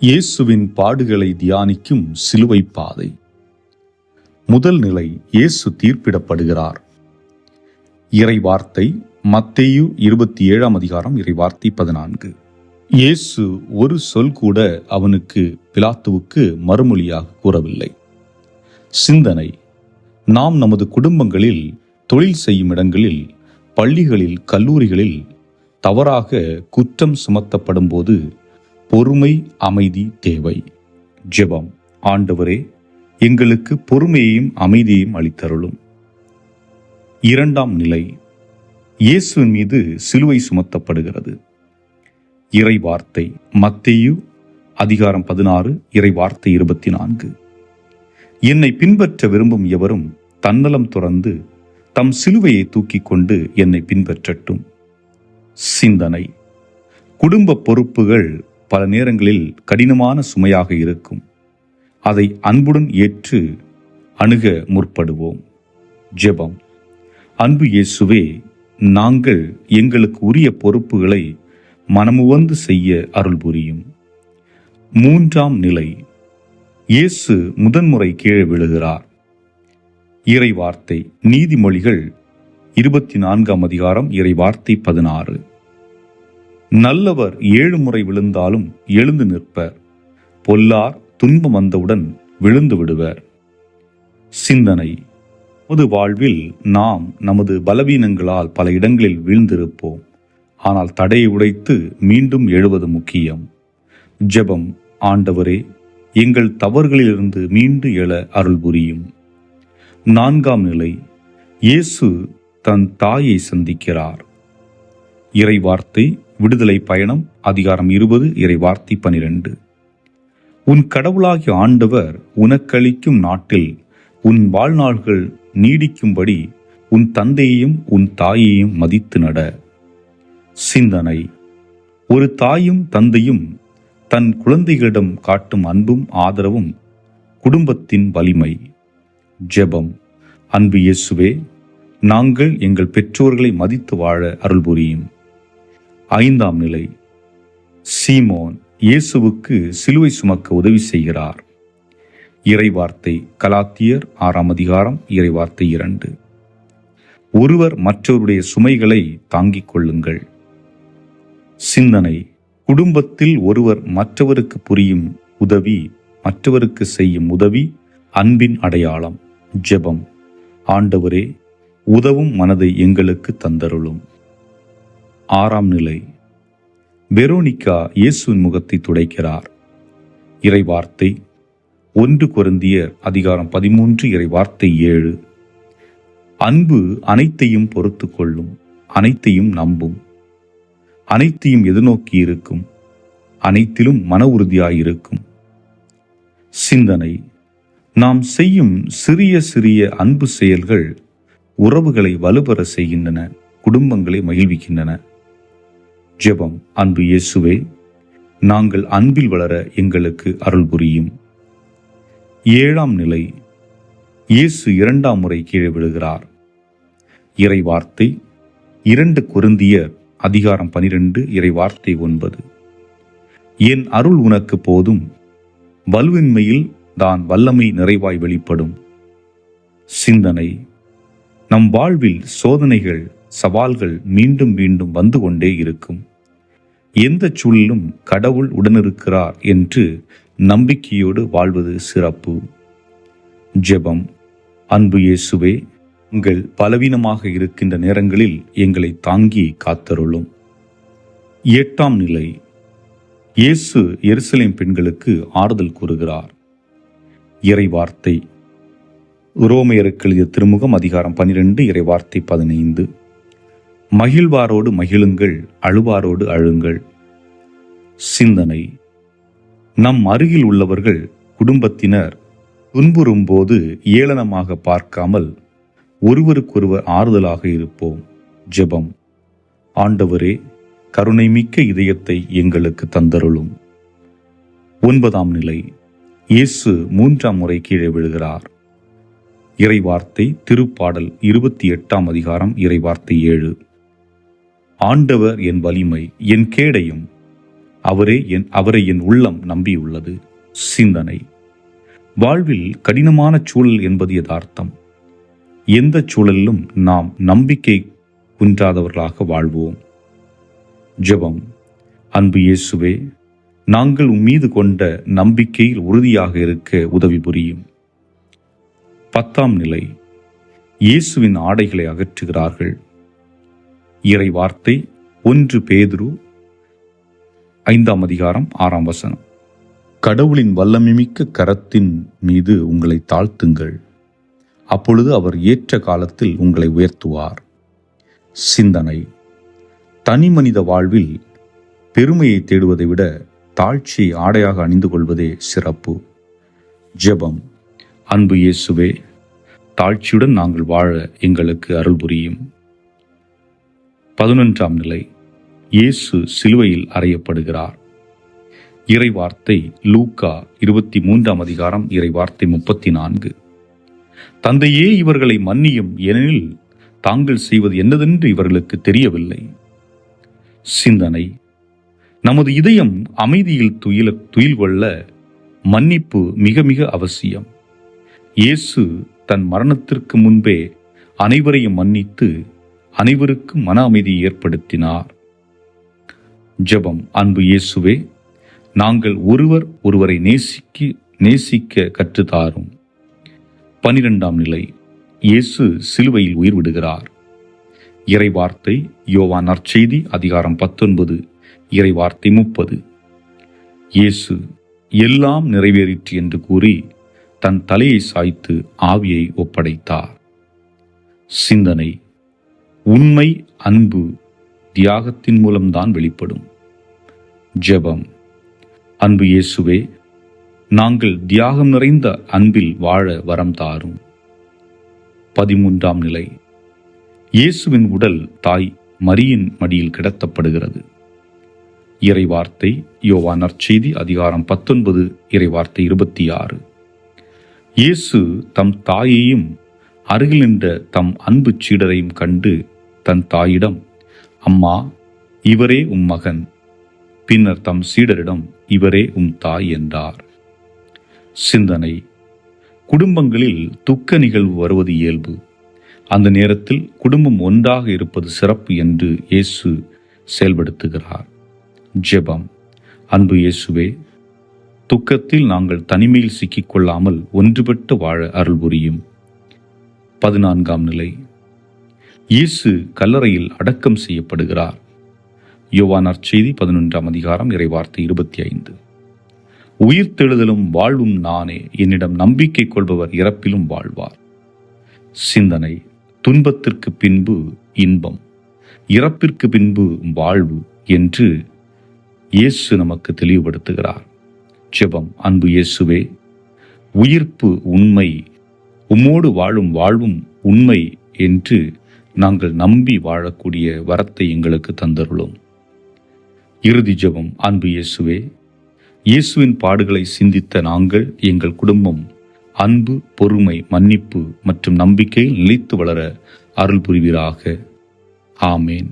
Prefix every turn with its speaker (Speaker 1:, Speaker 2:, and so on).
Speaker 1: இயேசுவின் பாடுகளை தியானிக்கும் சிலுவை பாதை முதல் நிலை இயேசு தீர்ப்பிடப்படுகிறார். இறை வார்த்தை மத்தேயு இருபத்தி ஏழாம் அதிகாரம் இறை வார்த்தை பதினான்கு. இயேசு ஒரு சொல் கூட அவனுக்கு பிலாத்துவுக்கு மறுமொழியாக கூறவில்லை. சிந்தனை நாம் நமது குடும்பங்களில் தொழில் செய்யும் இடங்களில் பள்ளிகளில் கல்லூரிகளில் தவறாக குற்றம் சுமத்தப்படும் போது பொறுமை அமைதி தேவை. ஜெபம். ஆண்டவரே எங்களுக்கு பொறுமையையும் அமைதியையும் அளித்தருளும். இரண்டாம் நிலை. இயேசுவின் மீது சிலுவை சுமத்தப்படுகிறது. இறை வார்த்தை மத்தேயு அதிகாரம் பதினாறு இறை வார்த்தை இருபத்தி நான்கு என்னை பின்பற்ற விரும்பும் எவரும் தன்னலம் துறந்து தம் சிலுவையை தூக்கிக் கொண்டு என்னை பின்பற்றட்டும். சிந்தனை. குடும்ப பொறுப்புகள் பல நேரங்களில் கடினமான சுமையாக இருக்கும். அதை அன்புடன் ஏற்று அணுக முற்படுவோம். ஜெபம். அன்பு இயேசுவே நாங்கள் எங்களுக்கு உரிய பொறுப்புகளை மனமுவந்து செய்ய அருள் புரியும். மூன்றாம் நிலை. இயேசு முதன்முறை கீழே விழுகிறார். இறை வார்த்தை நீதிமொழிகள் இருபத்தி நான்காம் அதிகாரம் இறை வார்த்தை பதினாறு. நல்லவர் ஏழு முறை விழுந்தாலும் எழுந்து நிற்பர். பொல்லார் துன்பம் வந்தவுடன் விழுந்து விடுவர். சிந்தனை. பொது வாழ்வில் நாம் நமது பலவீனங்களால் பல இடங்களில் வீழ்ந்திருப்போம். ஆனால் தடையை உடைத்து மீண்டும் எழுவது முக்கியம். ஜெபம். ஆண்டவரே எங்கள் தவறுகளிலிருந்து மீண்டு எழ அருள் புரியும். நான்காம் நிலை. இயேசு தன் தாயை சந்திக்கிறார். இறைவார்த்தை விடுதலை பயணம் அதிகாரம் இருபது இறை வார்த்தை பனிரெண்டு. உன் கடவுளாகிய ஆண்டவர் உனக்களிக்கும் நாட்டில் உன் வாழ்நாள்கள் நீடிக்கும்படி உன் தந்தையையும் உன் தாயையும் மதித்து நட. சிந்தனை. ஒரு தாயும் தந்தையும் தன் குழந்தைகளிடம் காட்டும் அன்பும் ஆதரவும் குடும்பத்தின் வலிமை. ஜெபம். அன்பு இயேசுவே நாங்கள் எங்கள் பெற்றோர்களை மதித்து வாழ அருள் புரியும் ஐந்தாம் நிலை. சீமோன் இயேசுவுக்கு சிலுவை சுமக்க உதவி செய்கிறார். இறைவார்த்தை கலாத்தியர் ஆறாம் அதிகாரம் இறைவார்த்தை இரண்டு. ஒருவர் மற்றவருடைய சுமைகளை தாங்கிக் கொள்ளுங்கள். சிந்தனை குடும்பத்தில் ஒருவர் மற்றவருக்கு புரியும் உதவி மற்றவருக்கு செய்யும் உதவி அன்பின் அடையாளம் ஜெபம். ஆண்டவரே உதவும் மனதை எங்களுக்கு தந்தருளும். ஆறாம் நிலை. வெரோனிகா இயேசுவின் முகத்தை துடைக்கிறார். இறைவார்த்தை. ஒன்று குருந்தியர் அதிகாரம் பதிமூன்று இறைவார்த்தை ஏழு. அன்பு அனைத்தையும் பொறுத்து கொள்ளும் அனைத்தையும் நம்பும். அனைத்தையும் எதிர்நோக்கி இருக்கும் அனைத்திலும் மன உறுதியாயிருக்கும். சிந்தனை. நாம் செய்யும் சிறிய சிறிய அன்பு செயல்கள் உறவுகளை வலுப்பெற செய்கின்றன குடும்பங்களை மகிழ்விக்கின்றன. ஜெபம் அன்பு இயேசுவே நாங்கள் அன்பில் வளர எங்களுக்கு அருள் புரியும். ஏழாம் நிலை இயேசு இரண்டாம் முறை கீழே விழுகிறார். இறை வார்த்தை இரண்டு குருந்திய அதிகாரம் பனிரெண்டு இறை வார்த்தை ஒன்பது. என் அருள் உனக்கு போதும் வலுவின்மையில் தான் வல்லமை நிறைவாய் வெளிப்படும். சிந்தனை நம் வாழ்வில் சோதனைகள் சவால்கள் மீண்டும் மீண்டும் வந்து கொண்டே இருக்கும். எந்த சூழலும் கடவுள் உடனிருக்கிறார் என்று நம்பிக்கையோடு வாழ்வது சிறப்பு. ஜெபம். அன்பு இயேசுவே உங்கள் பலவீனமாக இருக்கின்ற நேரங்களில் எங்களை தாங்கி காத்தருளும். எட்டாம் நிலை. இயேசு எருசலேம் பெண்களுக்கு ஆறுதல் கூறுகிறார். இறைவார்த்தை. ரோமையருக்கு எழுதிய திருமுகம் அதிகாரம் பனிரெண்டு இறைவார்த்தை பதினைந்து. மகிழ்வாரோடு மகிழுங்கள் அழுவாரோடு அழுங்கள். சிந்தனை. நம் அருகில் உள்ளவர்கள் குடும்பத்தினர் துன்புறும்போது ஏளனமாக பார்க்காமல் ஒருவருக்கொருவர் ஆறுதலாக இருப்போம். ஜெபம். ஆண்டவரே கருணை மிக்க இதயத்தை எங்களுக்கு தந்தருளும். ஒன்பதாம் நிலை. இயேசு மூன்றாம் முறை கீழே விழுகிறார். இறைவார்த்தை திருப்பாடல் இருபத்தி எட்டாம் அதிகாரம் இறைவார்த்தை ஏழு. ஆண்டவர் என் வலிமை என் கேடையும் அவரே என் அவரை என் உள்ளம் நம்பியுள்ளது. சிந்தனை. வாழ்வில் கடினமான சூழல் என்பது யதார்த்தம். எந்த சூழலிலும் நாம் நம்பிக்கை குன்றாதவர்களாக வாழ்வோம். ஜெபம். அன்பு இயேசுவே நாங்கள் உம்மீது கொண்ட நம்பிக்கையில் உறுதியாக இருக்க உதவி புரியும். பத்தாம் நிலை. இயேசுவின் ஆடைகளை அகற்றுகிறார்கள். இறை வார்த்தை ஒன்று பேதுரு ஐந்தாம் அதிகாரம் ஆறாம் வசனம். கடவுளின் வல்லமிமிக்க கரத்தின் மீது உங்களை தாழ்த்துங்கள். அப்பொழுது அவர் ஏற்ற காலத்தில் உங்களை உயர்த்துவார். சிந்தனை. தனி மனித வாழ்வில் பெருமையை தேடுவதை விட தாழ்ச்சியை ஆடையாக அணிந்து கொள்வதே சிறப்பு. ஜெபம். அன்பு இயேசுவே தாழ்ச்சியுடன் நாங்கள் வாழ எங்களுக்கு அருள் புரியும். பதினொன்றாம் நிலை இயேசு சிலுவையில் அறையப்படுகிறார். இறை வார்த்தை லூக்கா இருபத்தி மூன்றாம் அதிகாரம் இறை வார்த்தை முப்பத்தி நான்கு தந்தையே இவர்களை மன்னியும் ஏனெனில் தாங்கள் செய்வது என்னதென்று இவர்களுக்கு தெரியவில்லை. சிந்தனை. நமது இதயம் அமைதியில் துயில துயில் கொள்ள மன்னிப்பு மிக மிக அவசியம். இயேசு தன் மரணத்திற்கு முன்பே அனைவரையும் மன்னித்து அனைவருக்கும் மன அமைதியை ஏற்படுத்தினார். ஜெபம். அன்பு இயேசுவே நாங்கள் ஒருவர் ஒருவரை நேசிக்க நேசிக்க கற்றுத்தாரும். பனிரெண்டாம் நிலை. இயேசு சிலுவையில் உயிர் விடுகிறார் இறைவார்த்தை யோவா நற்செய்தி அதிகாரம் பத்தொன்பது இறைவார்த்தை முப்பது. இயேசு எல்லாம் நிறைவேறிற்று என்று கூறி தன் தலையை சாய்த்து ஆவியை ஒப்படைத்தார். சிந்தனை. உண்மை அன்பு தியாகத்தின் மூலம்தான் வெளிப்படும். ஜெபம். அன்பு இயேசுவே நாங்கள் தியாகம் நிறைந்த அன்பில் வாழ வரம் தாரும். பதிமூன்றாம் நிலை. இயேசுவின் உடல் தாய் மரியின் மடியில் கிடத்தப்படுகிறது. இறைவார்த்தை வார்த்தை நற்செய்தி அதிகாரம் பத்தொன்பது இறைவார்த்தை இருபத்தி ஆறு இயேசு தம் தாயையும் அருகில் நின்ற தம் அன்பு சீடரையும் கண்டு தன் தாயிடம் அம்மா இவரே உம் மகன். பின்னர் தம் சீடரிடம் இவரே உம் தாய் என்றார். சிந்தனை. குடும்பங்களில் துக்க நிகழ்வு வருவது இயல்பு. அந்த நேரத்தில் குடும்பம் ஒன்றாக இருப்பது சிறப்பு என்று இயேசு செயல்படுத்துகிறார். ஜெபம். அன்பு இயேசுவே துக்கத்தில் நாங்கள் தனிமையில் சிக்கிக்கொள்ளாமல் ஒன்றுபட்டு வாழ அருள் புரியும். பதினான்காம் நிலை. இயேசு கல்லறையில் அடக்கம் செய்யப்படுகிறார். யோவானார் செய்தி பதினொன்றாம் அதிகாரம் இறைவார்த்தை இருபத்தி ஐந்து. உயிர்த்தெழுதலும் வாழ்வும் நானே என்னிடம் நம்பிக்கை கொள்பவர் இறப்பிலும் வாழ்வார். சிந்தனை துன்பத்திற்கு பின்பு இன்பம் இறப்பிற்கு பின்பு வாழ்வு என்று இயேசு நமக்கு தெளிவுபடுத்துகிறார். ஜெபம் அன்பு இயேசுவே உயிர்ப்பு உண்மை உம்மோடு வாழும் வாழ்வும் உண்மை என்று நாங்கள் நம்பி வாழக்கூடிய வரத்தை எங்களுக்கு தந்தருளும். இறுதி ஜெபம் அன்பு இயேசுவே இயேசுவின் பாடுகளை சிந்தித்த நாங்கள் எங்கள் குடும்பம் அன்பு பொறுமை மன்னிப்பு மற்றும் நம்பிக்கையில் நிலைத்து வளர அருள் புரிவீராக. ஆமேன்.